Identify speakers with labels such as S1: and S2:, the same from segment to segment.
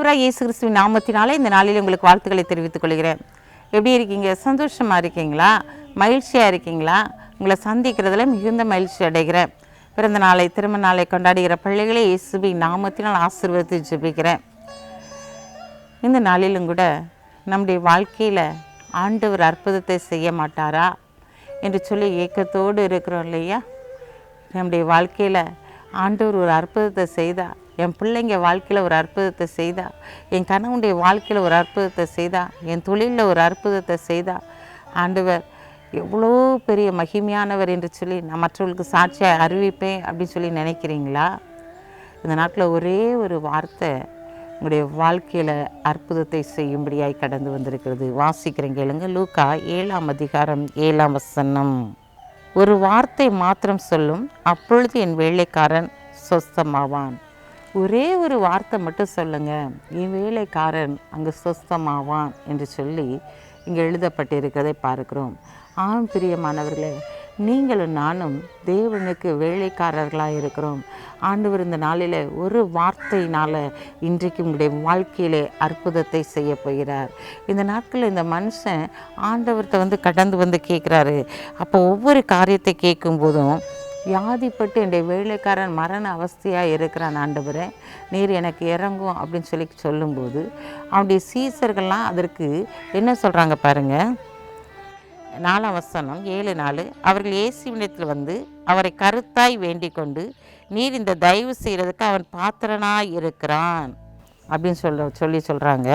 S1: ஆண்டவராக இயேசு கிறிஸ்துவின் நாமத்தினாலே இந்த நாளில் உங்களுக்கு வாழ்த்துக்களை தெரிவித்துக் கொள்கிறேன். எப்படி இருக்கீங்க? சந்தோஷமாக இருக்கீங்களா? மகிழ்ச்சியாக இருக்கீங்களா? உங்களை சந்திக்கிறதுல மிகுந்த மகிழ்ச்சி அடைகிறேன். பிறந்த நாளை திருமண நாளை கொண்டாடுகிற பிள்ளைகளே இயேசுவின் நாமத்தினால் ஆசீர்வதித்து ஜெபிக்கிறேன். இந்த நாளிலும் கூட நம்முடைய வாழ்க்கையில் ஆண்டவர் அற்புதத்தை செய்ய மாட்டாரா? என்று சொல்லி ஏக்கத்தோடு இருக்கிறோம் இல்லையா? நம்முடைய வாழ்க்கையில் ஆண்டவர் ஒரு அற்புதத்தை செய்தா. என் பிள்ளைங்க வாழ்க்கையில் ஒரு அற்புதத்தை செய்தா. என் கணவனுடைய வாழ்க்கையில் ஒரு அற்புதத்தை செய்தா. என் தொழிலில் ஒரு அற்புதத்தை செய்தா. ஆண்டவர் எவ்வளோ பெரிய மகிமையானவர் என்று சொல்லி நான் மற்றவர்களுக்கு சாட்சியாக அறிவிப்பேன் அப்படின்னு சொல்லி நினைக்கிறீங்களா? இந்த நாட்டில் ஒரே ஒரு வார்த்தை உங்களுடைய வாழ்க்கையில் அற்புதத்தை செய்யும்படியாய் கடந்து வந்திருக்கிறது. வாசிக்கிறேன் கேளுங்க. லூக்கா ஏழாம் அதிகாரம் ஏழாம் வசனம். ஒரு வார்த்தை மாத்திரம் சொல்லும் அப்பொழுது என் வேலைக்காரன் சொஸ்தமாவான். ஒரே ஒரு வார்த்தை மட்டும் சொல்லுங்க என் வேலைக்காரன் அங்கு சொஸ்தமாவான் என்று சொல்லி இங்கே எழுதப்பட்டிருக்கிறதை பார்க்கிறோம். ஆம் பிரியமானவர்களே நீங்களும் நானும் தேவனுக்கு வேலைக்காரர்களாக இருக்கிறோம். ஆண்டவர் இந்த நாளில் ஒரு வார்த்தையினால் இன்றைக்கு உங்களுடைய வாழ்க்கையிலே அற்புதத்தை செய்ய போகிறார். இந்த நாட்களில் இந்த மனுஷன் ஆண்டவர்கிட்ட வந்து கடந்து வந்து கேட்குறாரு. அப்போ ஒவ்வொரு காரியத்தை கேட்கும்போதும் வியாதிப்பட்டு என்னுடைய வேலைக்காரன் மரண அவஸ்தையாக இருக்கிறான் ஆண்டவரை நீர் எனக்கு இறங்கும் அப்படின்னு சொல்லி சொல்லும்போது அவனுடைய சீசர்கள்லாம் அதற்கு என்ன சொல்கிறாங்க பாருங்கள் நாலாம் வசனம் ஏழு நாள் அவர்கள் இயேசுவினத்தில் வந்து அவரை கருத்தாய் வேண்டிக் கொண்டு நீர் இந்த தயவு செய்கிறதுக்கு அவன் பாத்திரனாய் இருக்கிறான் அப்படின்னு சொல்ல சொல்லி சொல்கிறாங்க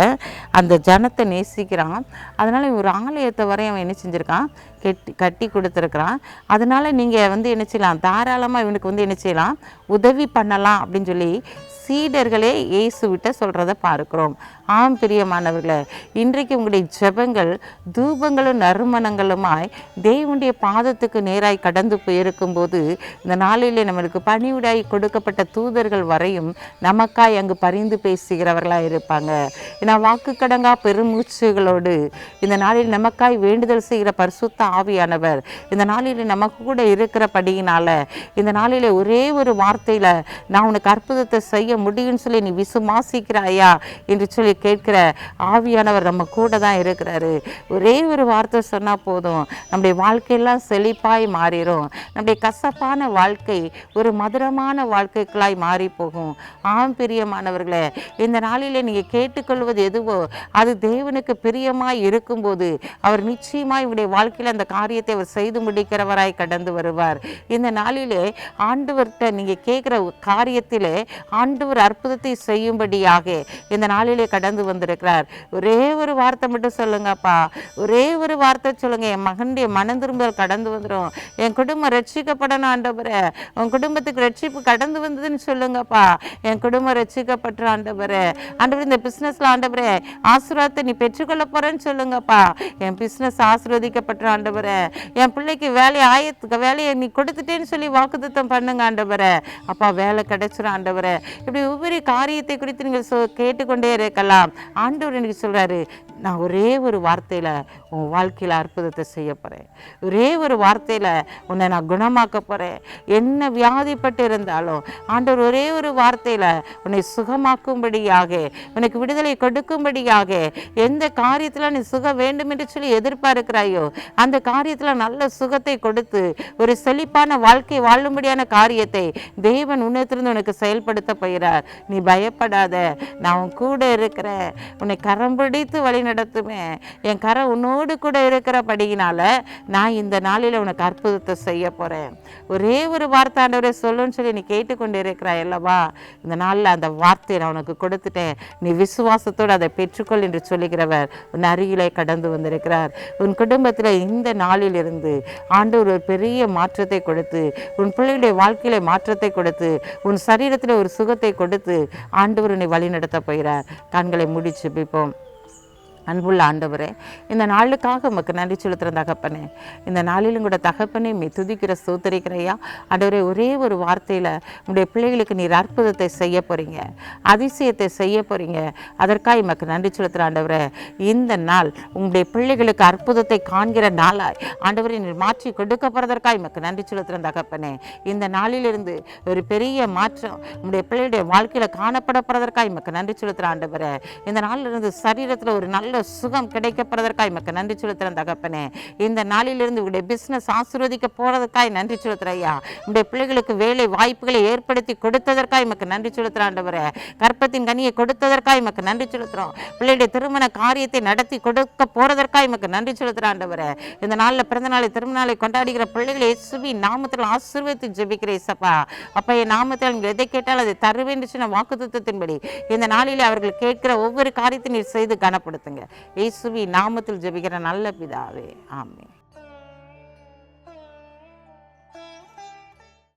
S1: அந்த ஜனத்தை நேசிக்கிறான். அதனால் ஒரு ஆலயத்தை வரை அவன் என்ன செஞ்சுருக்கான்? கெட்டி கட்டி கொடுத்துருக்குறான். அதனால் நீங்கள் வந்து என்ன செய்யலாம்? தாராளமாக இவனுக்கு வந்து என்ன செய்யலாம்? உதவி பண்ணலாம் அப்படின்னு சொல்லி சீடர்களே இயேசுவிட்ட சொல்கிறத பார்க்கிறோம். ஆம் பிரியமானவர்களே இன்றைக்கு உங்களுடைய ஜெபங்கள் தூபங்களும் நறுமணங்களுமாய் தேவனுடைய பாதத்துக்கு நேராய் கடந்து போயிருக்கும்போது இந்த நாளிலே நம்மளுக்கு பணிவிடாய் கொடுக்கப்பட்ட தூதர்கள் வரையும் நமக்காய் அங்கு பரிந்து செய்கிறவர்களாக இருப்பாங்க. ஏன்னா வாக்கு கடங்கா பெருமூச்சுகளோடு இந்த நாளில் நமக்காய் வேண்டுதல் செய்கிற பரிசுத்த ஆவியானவர் இந்த நாளில் நமக்கு கூட இருக்கிறபடியினால இந்த நாளிலே ஒரே ஒரு வார்த்தையில் நான் உனக்கு அற்புதத்தை செய்ய முடியும்னு சொல்லி நீ விசுவாசிக்கிறாயா என்று சொல்லி கேட்கிற ஆவியானவர் நம்ம கூட தான் இருக்கிறாரு. ஒரே ஒரு வார்த்தை சொன்னால் போதும். நம்முடைய வாழ்க்கையெல்லாம் செழிப்பாய் மாறிடும் நம்முடைய கசப்பான வாழ்க்கை ஒரு மதுரமான வாழ்க்கைகளாய் மாறி போகும் ஆம் பிரியமானவர்களே இந்த இந்த நாளிலே நீங்கள் கேட்டுக்கொள்வது எதுவோ அது தேவனுக்கு பிரியமாய் இருக்கும்போது அவர் நிச்சயமாக இவருடைய வாழ்க்கையில் அந்த காரியத்தை அவர் செய்து முடிக்கிறவராய் கடந்து வருவார். இந்த நாளிலே ஆண்டவர்கிட்ட நீங்கள் கேட்குற காரியத்திலே ஆண்டவர் அற்புதத்தை செய்யும்படியாக இந்த நாளிலே கடந்து வந்திருக்கிறார். ஒரே ஒரு வார்த்தை மட்டும் சொல்லுங்கப்பா. ஒரே ஒரு வார்த்தை சொல்லுங்கள் என் மகனுடைய மனம் திரும்பல் கடந்து வந்துடும் என் குடும்பம் ரட்சிக்கப்படணும் ஆண்டவரை. உன் குடும்பத்துக்கு ரட்சிப்பு கடந்து வந்ததுன்னு சொல்லுங்கப்பா. என் குடும்பம் ரட்சிக்கப்பட்ட ஆண்டவரை. ஆண்டவர் இந்த பிஸ்னஸில் ஆண்டவரே ஆசீர்வாதத்தை நீ பெற்றுக்கொள்ள போகிறேன்னு சொல்லுங்கப்பா. என் பிஸ்னஸ் ஆசீர்வதிக்கப்பட்ட ஆண்டவரே என் பிள்ளைக்கு வேலையை ஆயத்துக்கு வேலையை நீ கொடுத்துட்டேன்னு சொல்லி வாக்குத்தம் பண்ணுங்க ஆண்டவரே. அப்பா வேலை கிடைச்சிடும் ஆண்டவரே. இப்படி ஒவ்வொரு காரியத்தை குறித்து நீங்கள் சொ கேட்டுக்கொண்டே இருக்கலாம். ஆண்டவர் எனக்கு சொல்கிறாரு நான் ஒரே ஒரு வார்த்தையில் உன் வாழ்க்கையில் அற்புதத்தை செய்ய போகிறேன் ஒரே ஒரு வார்த்தையில் உன்னை நான் குணமாக்க போகிறேன் என்ன வியாதிப்பட்டு இருந்தாலும் ஆண்டவர் ஒரே ஒரு வார்த்தையில் உன்னை சுகமாக்கும்படி கொடுக்கும்படியாக உனக்கு விடுதலை கொடுக்கும்படியாக எந்த காரியத்தில் நீ சுகம் வேண்டும் என்று சொல்லி எதிர்பார்க்கிறாயோ அந்த காரியத்தில் நல்ல சுகத்தை கொடுத்து ஒரு செழிப்பான வாழ்க்கை வாழும்படியான காரியத்தை தேவன் உன்னத்திலிருந்து உனக்கு செயல்படுத்த போகிறார். நீ பயப்படாத நான் உன் கூட இருக்கிறேன். உன்னை கரம் பிடித்து வழி நடத்துவேன் என் கரம் உன்னோடு கூட இருக்கிறபடியினால நான் இந்த நாளில் உனக்கு அற்புதத்தை செய்ய போகிறேன் ஒரே ஒரு வார்த்தை ஆண்டவரே சொல்லுன்னு சொல்லி நீ கேட்டுக்கொண்டு இருக்கிறாய் அல்லவா? இந்த நாளில் அந்த வார்த்தையை நான் உனக்கு கொடுத்துட்டேன் நீ விசுவாசத்தோடு அதை பெற்றுக்கொள் என்று சொல்லுகிறவர் உன் அருகிலே கடந்து வந்திருக்கிறார். உன் குடும்பத்தில் இந்த நாளிலிருந்து ஆண்டவர் ஒரு பெரிய மாற்றத்தை கொடுத்து உன் பிள்ளைகளுடைய வாழ்க்கையில மாற்றத்தை கொடுத்து உன் சரீரத்தில் ஒரு சுகத்தை கொடுத்து ஆண்டவர் உன்னை வழி நடத்த போகிறார். கண்களை முடிச்சு பிப்போம் அன்புள்ள ஆண்டவரே இந்த நாளுக்காக உமக்கு நன்றி செலுத்துகிற தகப்பனே. இந்த நாளிலும் கூட தகப்பனே மே துதிக்கிற சூத்தரிக்கிறையா ஆண்டவரே ஒரே ஒரு வார்த்தையில் உங்களுடைய பிள்ளைகளுக்கு நீர் அற்புதத்தை செய்ய போகிறீங்க அதிசயத்தை செய்ய போகிறீங்க அதற்காக உமக்கு நன்றி செலுத்துகிற ஆண்டவரே. இந்த நாள் உங்களுடைய பிள்ளைகளுக்கு அற்புதத்தை காண்கிற நாளாய் ஆண்டவரை நீர் மாற்றி கொடுக்க போகிறதற்காக உமக்கு நன்றி செலுத்துகிற தகப்பனே. இந்த நாளிலிருந்து ஒரு பெரிய மாற்றம் உங்களுடைய பிள்ளைகளுடைய வாழ்க்கையில் காணப்பட போகிறதற்காக உமக்கு நன்றி செலுத்துகிற ஆண்டவரே. இந்த நாளிலிருந்து சரீரத்தில் ஒரு நல்ல சுகம் கிடைக்கப்படுறதற்காக மக்க நன்றி செலுத்துகிறேன் தகப்பனே. இந்த நாளிலிருந்து உங்களுடைய பிஸ்னஸ் ஆசீர்வதிக்க போகிறதுக்காய் நன்றி செலுத்துகிறேன் ஐயா. உங்களுடைய பிள்ளைகளுக்கு வேலை வாய்ப்புகளை ஏற்படுத்தி கொடுத்ததற்காய் மக்கு நன்றி செலுத்துகிற ஆண்டவரே. கற்பத்தின் கனியை கொடுத்ததற்காய் மக்கு நன்றி செலுத்துகிறோம். பிள்ளையுடைய திருமண காரியத்தை நடத்தி கொடுக்க போறதற்காய் மக்கு நன்றி செலுத்துகிற ஆண்டவரே. இந்த நாளில் பிறந்த நாளை திருமண நாளை கொண்டாடுகிற பிள்ளைகளை இயேசுவி நாமத்தில் ஆசீர்வதித்து ஜெபிக்கிறேன் சப்பா அப்பா என் நாமத்தில் நீங்கள் எதை கேட்டால் அதை தருவேன் என்று சொன்ன வாக்குத்தத்தின்படி இந்த நாளில் அவர்கள் கேட்கிற ஒவ்வொரு காரியத்தை நீர் செய்து கனப்படுத்துங்க. இயேசுவி நாமத்தில் ஜெபிக்கிற நல்ல பிதாவே. ஆமே